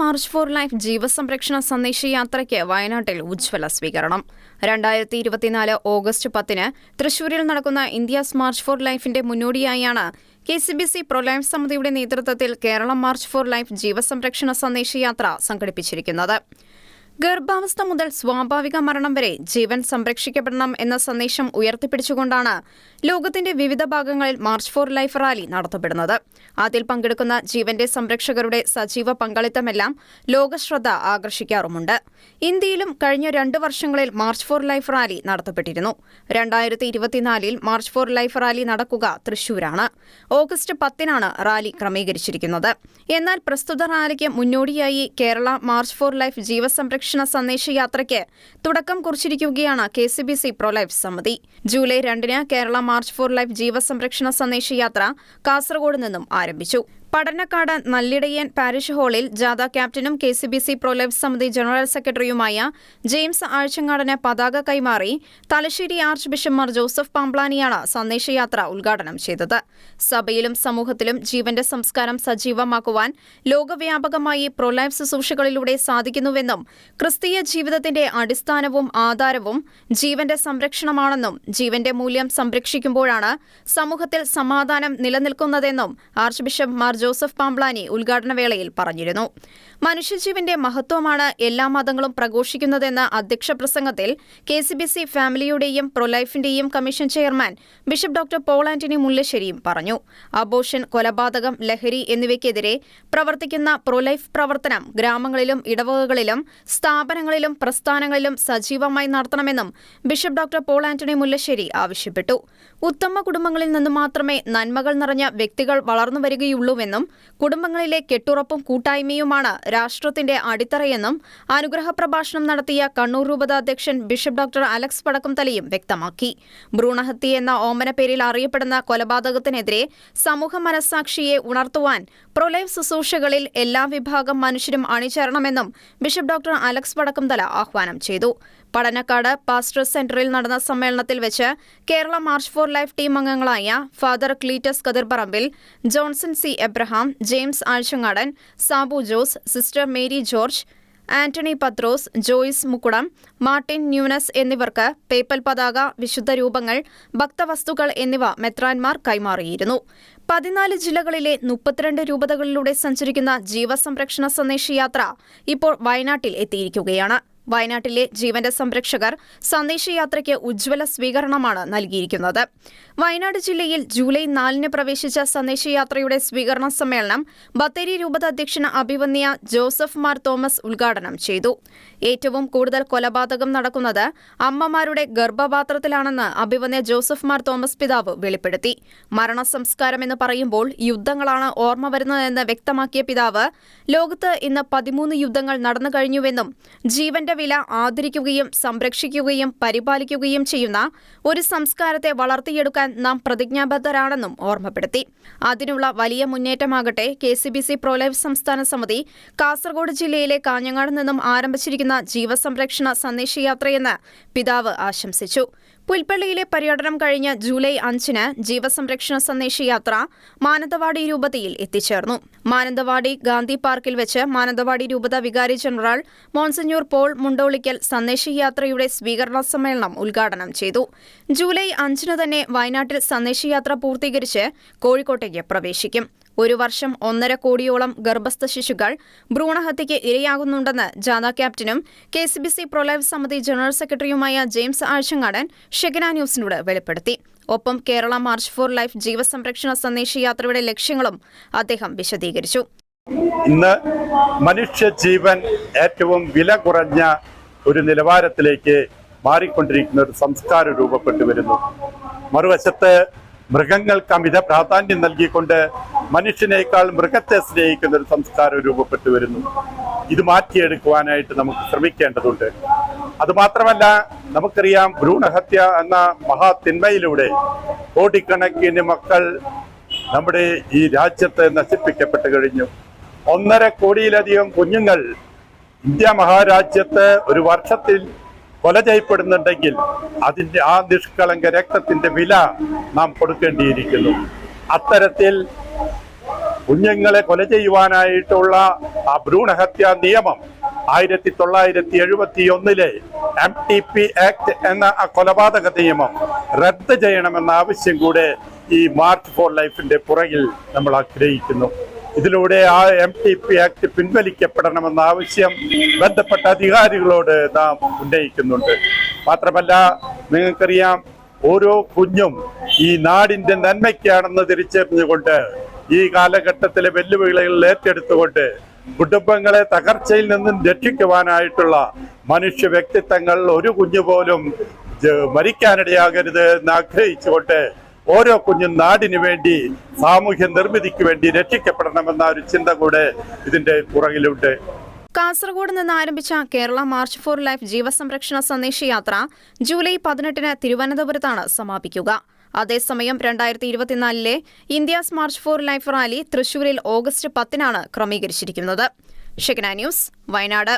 March for life ജീവസംരക്ഷണ സന്ദേശ യാത്രയ്ക്ക് വയനാട്ടിൽ ഉജ്ജ്വല സ്വീകരണം. രണ്ടായിരത്തി ഇരുപത്തിനാല് ഓഗസ്റ്റ് പത്തിന് തൃശൂരിൽ നടക്കുന്ന ഇന്ത്യാസ് മാർച്ച് ഫോർ ലൈഫിന്റെ മുന്നോടിയായാണ് K C B C prolife സമിതിയുടെ നേതൃത്വത്തിൽ കേരള മാർച്ച് ഫോർ ലൈഫ് ജീവസംരക്ഷണ സന്ദേശയാത്ര സംഘടിപ്പിച്ചിരിക്കുന്നത്. ഗർഭാവസ്ഥ മുതൽ സ്വാഭാവിക മരണം വരെ ജീവൻ സംരക്ഷിക്കപ്പെടണം എന്ന സന്ദേശം ഉയർത്തിപ്പിടിച്ചുകൊണ്ടാണ് ലോകത്തിന്റെ വിവിധ ഭാഗങ്ങളിൽ മാർച്ച് ഫോർ ലൈഫ് റാലി നടത്തപ്പെടുന്നത്. അതിൽ പങ്കെടുക്കുന്ന ജീവന്റെ സംരക്ഷകരുടെ സജീവ പങ്കാളിത്തമെല്ലാം ലോകശ്രദ്ധ ആകർഷിക്കാറുമുണ്ട്. ഇന്ത്യയിലും കഴിഞ്ഞ രണ്ട് വർഷങ്ങളിൽ മാർച്ച് ഫോർ ലൈഫ് റാലി നടത്തപ്പെട്ടിരുന്നു. രണ്ടായിരത്തി ഇരുപത്തിനാലിൽ മാർച്ച് ഫോർ ലൈഫ് റാലി നടക്കുക തൃശൂരാണ് ഓഗസ്റ്റ് പത്തിനാണ് റാലി ക്രമീകരിച്ചിരിക്കുന്നത്. എന്നാൽ പ്രസ്തുത റാലിക്ക് മുന്നോടിയായി കേരള മാർച്ച് ഫോർ ലൈഫ് ജീവസംരക്ഷണ സന്ദേശയാത്രയ്ക്ക് തുടക്കം കുറിച്ചിരിക്കുകയാണ് K C B C prolife സമിതി. ജൂലൈ രണ്ടിന് കേരള മാർച്ച് ഫോർ ലൈഫ് ജീവസംരക്ഷണ സന്ദേശയാത്ര കാസർഗോഡ് നിന്നും ആരംഭിച്ചു. പഠനക്കാട് നല്ലിടയൻ പാരിഷ് ഹാളിൽ ജാഥ ക്യാപ്റ്റനും K C B C pro life സമിതി ജനറൽ സെക്രട്ടറിയുമായ ജെയിംസ് ആഴ്ചങ്ങാടന് പതാക കൈമാറി തലശ്ശേരി ആർച്ച് ബിഷപ്പ്മാർ ജോസഫ് പാംപ്ലാനിയാണ് സന്ദേശയാത്ര ഉദ്ഘാടനം ചെയ്തത്. സഭയിലും സമൂഹത്തിലും ജീവന്റെ സംസ്കാരം സജീവമാക്കുവാൻ ലോകവ്യാപകമായി പ്രൊലൈഫ് ശുശ്രൂഷകളിലൂടെ സാധിക്കുന്നുവെന്നും ക്രിസ്തീയ ജീവിതത്തിന്റെ അടിസ്ഥാനവും ആധാരവും ജീവന്റെ സംരക്ഷണമാണെന്നും ജീവന്റെ മൂല്യം സംരക്ഷിക്കുമ്പോഴാണ് സമൂഹത്തിൽ സമാധാനം നിലനിൽക്കുന്നതെന്നും arch bishop Mar Joseph Pamplany ഉദ്ഘാടന വേളയിൽ പറഞ്ഞിരുന്നു മനുഷ്യജീവന്റെ മഹത്വമാണ് എല്ലാ മതങ്ങളും പ്രഘോഷിക്കുന്നതെന്ന അധ്യക്ഷ പ്രസംഗത്തിൽ കെ സി ബി സി ഫാമിലിയുടെയും പ്രൊലൈഫിന്റെയും commission chairman bishop doctor Paul Antony മുല്ലശ്ശേരിയും പറഞ്ഞു. അബോഷൻ കൊലപാതകം ലഹരി എന്നിവയ്ക്കെതിരെ പ്രവർത്തിക്കുന്ന പ്രൊലൈഫ് പ്രവർത്തനം ഗ്രാമങ്ങളിലും ഇടവകകളിലും സ്ഥാപനങ്ങളിലും പ്രസ്ഥാനങ്ങളിലും സജീവമായി നടത്തണമെന്നും bishop doctor Paul Antony Mullassery ആവശ്യപ്പെട്ടു. ഉത്തമ കുടുംബങ്ങളിൽ നിന്ന് മാത്രമേ നന്മകൾ നിറഞ്ഞ വ്യക്തികൾ വളർന്നു വരികയുള്ളൂവെന്നും കുടുംബങ്ങളിലെ കെട്ടുറപ്പും കൂട്ടായ്മയുമാണ് രാഷ്ട്രത്തിന്റെ അടിത്തറയെന്നും അനുഗ്രഹ പ്രഭാഷണം നടത്തിയ കണ്ണൂർ രൂപത അധ്യക്ഷൻ ബിഷപ്പ് ഡോക്ടർ അലക്സ് പടക്കംതലയും വ്യക്തമാക്കി. ഭ്രൂണഹത്യ എന്ന ഓമന പേരിൽ അറിയപ്പെടുന്ന കൊലപാതകത്തിനെതിരെ സമൂഹ മനസാക്ഷിയെ ഉണർത്തുവാൻ പ്രൊലൈഫ് ശുശ്രൂഷകളിൽ എല്ലാ വിഭാഗം മനുഷ്യരും അണിചേരണമെന്നും ബിഷപ്പ് ഡോക്ടർ അലക്സ് പടക്കംതല ആഹ്വാനം ചെയ്തു. പഠനക്കാട് പാസ്റ്റർ സെന്ററിൽ നടന്ന സമ്മേളനത്തിൽ വെച്ച് Kerala March for life team അംഗങ്ങളായ father Cletus Kathirparambil Johnson C Abraham James Azhchangadan Sabu Jose sister Mary George Antony Pathrose Joyce Mukkudam Martin Nunes എന്നിവർക്ക് പേപ്പൽ പതാക വിശുദ്ധ രൂപങ്ങൾ ഭക്തവസ്തുക്കൾ എന്നിവ മെത്രാൻമാർ കൈമാറിയിരുന്നു. പതിനാല് ജില്ലകളിലെ മുപ്പത്തിരണ്ട് രൂപതകളിലൂടെ സഞ്ചരിക്കുന്ന ജീവസംരക്ഷണ സന്ദേശയാത്ര ഇപ്പോൾ വയനാട്ടിൽ എത്തിയിരിക്കുകയാണ്. വയനാട്ടിലെ ജീവന്റെ സംരക്ഷകർ സന്ദേശയാത്രയ്ക്ക് ഉജ്ജ്വല സ്വീകരണമാണ് നൽകിയിരിക്കുന്നത്. വയനാട് ജില്ലയിൽ ജൂലൈ നാലിന് പ്രവേശിച്ച സന്ദേശയാത്രയുടെ സ്വീകരണ സമ്മേളനം ബത്തേരി രൂപത അധ്യക്ഷൻ അഭിവന്യ ജോസഫ് മാർ തോമസ് ഉദ്ഘാടനം ചെയ്തു. ഏറ്റവും കൂടുതൽ കൊലപാതകം നടക്കുന്നത് അമ്മമാരുടെ ഗർഭപാത്രത്തിലാണെന്ന് അഭിവന്യ ജോസഫ് മാർ തോമസ് പിതാവ് വെളിപ്പെടുത്തി. മരണസംസ്കാരം എന്ന് പറയുമ്പോൾ യുദ്ധങ്ങളാണ് ഓർമ്മ വരുന്നതെന്ന് വ്യക്തമാക്കിയ പിതാവ് ലോകത്ത് ഇന്ന് പതിമൂന്ന് യുദ്ധങ്ങൾ നടന്നു കഴിഞ്ഞുവെന്നും ജീവന്റെ വില ആദരിക്കുകയും സംരക്ഷിക്കുകയും പരിപാലിക്കുകയും ചെയ്യുന്ന ഒരു സംസ്കാരത്തെ വളർത്തിയെടുക്കാൻ നാം പ്രതിജ്ഞാബദ്ധരാണെന്നും ഓർമ്മപ്പെടുത്തി. അതിനുള്ള വലിയ മുന്നേറ്റമാകട്ടെ K C B C prolife സംസ്ഥാന സമിതി കാസർഗോഡ് ജില്ലയിലെ കാഞ്ഞങ്ങാട് നിന്നും ആരംഭിച്ചിരിക്കുന്ന ജീവസംരക്ഷണ സന്ദേശയാത്രയെന്ന് പിതാവ് ആശംസിച്ചു. പുൽപ്പള്ളിയിലെ പര്യടനം കഴിഞ്ഞ് ജൂലൈ അഞ്ചിന് ജീവസംരക്ഷണ സന്ദേശയാത്ര മാനന്തവാടി രൂപതയിൽ എത്തിച്ചേർന്നു. മാനന്തവാടി ഗാന്ധി പാർക്കിൽ വെച്ച് മാനന്തവാടി രൂപത വികാരി ജനറൽ മോൺസഞ്ഞൂർ പോൾ മുണ്ടോളിക്കൽ സന്ദേശയാത്രയുടെ സ്വീകരണ സമ്മേളനം ഉദ്ഘാടനം ചെയ്തു. ജൂലൈ അഞ്ചിന് തന്നെ വയനാട്ടിൽ സന്ദേശയാത്ര പൂർത്തീകരിച്ച് കോഴിക്കോട്ടേക്ക് പ്രവേശിക്കും. ഒരു വർഷം ഒന്നര കോടിയോളം ഗർഭസ്ഥ ശിശുക്കൾ ഭ്രൂണഹത്യയ്ക്ക് ഇരയാകുന്നുണ്ടെന്ന് ജാഥ ക്യാപ്റ്റനും K C B C prolife സമിതി ജനറൽ സെക്രട്ടറിയുമായ ജെയിംസ് ആഴ്ചങ്ങാടൻ ഷെഗന ന്യൂസിനോട് വെളിപ്പെടുത്തി. ഒപ്പം കേരള മാർച്ച് ഫോർ ലൈഫ് ജീവസംരക്ഷണ സന്ദേശയാത്രയുടെ ലക്ഷ്യങ്ങളും അദ്ദേഹം വിശദീകരിച്ചു. ഇന്ന് മനുഷ്യജീവൻ ഏറ്റവും വില കുറഞ്ഞ ഒരു നിലവാരത്തിലേക്ക് മാറിക്കൊണ്ടിരിക്കുന്ന ഒരു സംസ്കാരം രൂപപ്പെട്ടു വരുന്നു. മറുവശത്ത് മൃഗങ്ങൾക്ക് അമിത പ്രാധാന്യം നൽകിക്കൊണ്ട് മനുഷ്യനേക്കാൾ മൃഗത്തെ സ്നേഹിക്കുന്ന ഒരു സംസ്കാരം രൂപപ്പെട്ടു വരുന്നു. ഇത് മാറ്റിയെടുക്കുവാനായിട്ട് നമുക്ക് ശ്രമിക്കേണ്ടതുണ്ട്. അതുമാത്രമല്ല നമുക്കറിയാം ഭ്രൂണഹത്യ എന്ന മഹാതിന്മയിലൂടെ കോടിക്കണക്കിന് മക്കൾ നമ്മുടെ ഈ രാജ്യത്തെ നശിപ്പിക്കപ്പെട്ടു കഴിഞ്ഞു. ഒന്നര കോടിയിലധികം കുഞ്ഞുങ്ങൾ ഇന്ത്യ മഹാരാജ്യത്ത് ഒരു വർഷത്തിൽ കൊല ചെയ്യപ്പെടുന്നുണ്ടെങ്കിൽ അതിന്റെ ആ നിഷ്കളങ്ക രക്തത്തിന്റെ വില നാം കൊടുക്കേണ്ടിയിരിക്കുന്നു. അത്തരത്തിൽ കുഞ്ഞുങ്ങളെ കൊല ചെയ്യുവാനായിട്ടുള്ള ആ ഭ്രൂണഹത്യാ നിയമം ആയിരത്തി തൊള്ളായിരത്തി എഴുപത്തി ഒന്നിലെ എം ടി പി ആക്ട് എന്ന ആ കൊലപാതക നിയമം റദ്ദ് ചെയ്യണമെന്ന ആവശ്യം കൂടെ ഈ മാർച്ച് ഫോർ ലൈഫിന്റെ പുറകിൽ നമ്മൾ ആഗ്രഹിക്കുന്നു. ഇതിലൂടെ ആ എം ടി പി ആക്ട് പിൻവലിക്കപ്പെടണമെന്ന ആവശ്യം ബന്ധപ്പെട്ട അധികാരികളോട് നാം ഉന്നയിക്കുന്നുണ്ട്. മാത്രമല്ല നിങ്ങൾക്കറിയാം ഓരോ കുഞ്ഞും ഈ നാടിന്റെ നന്മയ്ക്കാണെന്ന് തിരിച്ചറിഞ്ഞുകൊണ്ട് ഈ കാലഘട്ടത്തിലെ വെല്ലുവിളികൾ ഏറ്റെടുത്തുകൊണ്ട് കുടുംബങ്ങളെ തകർച്ചയിൽ നിന്നും രക്ഷിക്കുവാനായിട്ടുള്ള മനുഷ്യ വ്യക്തിത്വങ്ങൾ ഒരു കുഞ്ഞു പോലും മരിക്കാനിടയാകരുത് എന്ന് ആഗ്രഹിച്ചുകൊണ്ട് ഓരോ കുഞ്ഞും നാടിനു വേണ്ടി സാമൂഹ്യ നിർമ്മിതിക്ക് വേണ്ടി രക്ഷിക്കപ്പെടണമെന്ന ഒരു ചിന്ത കൂടെ ഇതിന്റെ പുറകിലുണ്ട്. കാസർഗോഡ് നിന്ന് ആരംഭിച്ച കേരള മാർച്ച് ഫോർ ലൈഫ് ജീവസംരക്ഷണ സന്ദേശയാത്ര ജൂലൈ പതിനെട്ടിന് തിരുവനന്തപുരത്താണ് സമാപിക്കുക. അതേസമയം രണ്ടായിരത്തി ഇരുപത്തിനാലിലെ India's March for life rally തൃശൂരിൽ ഓഗസ്റ്റ് പത്തിനാണ് ക്രമീകരിച്ചിരിക്കുന്നത്. ഷെഗ്ന ന്യൂസ് വയനാട്.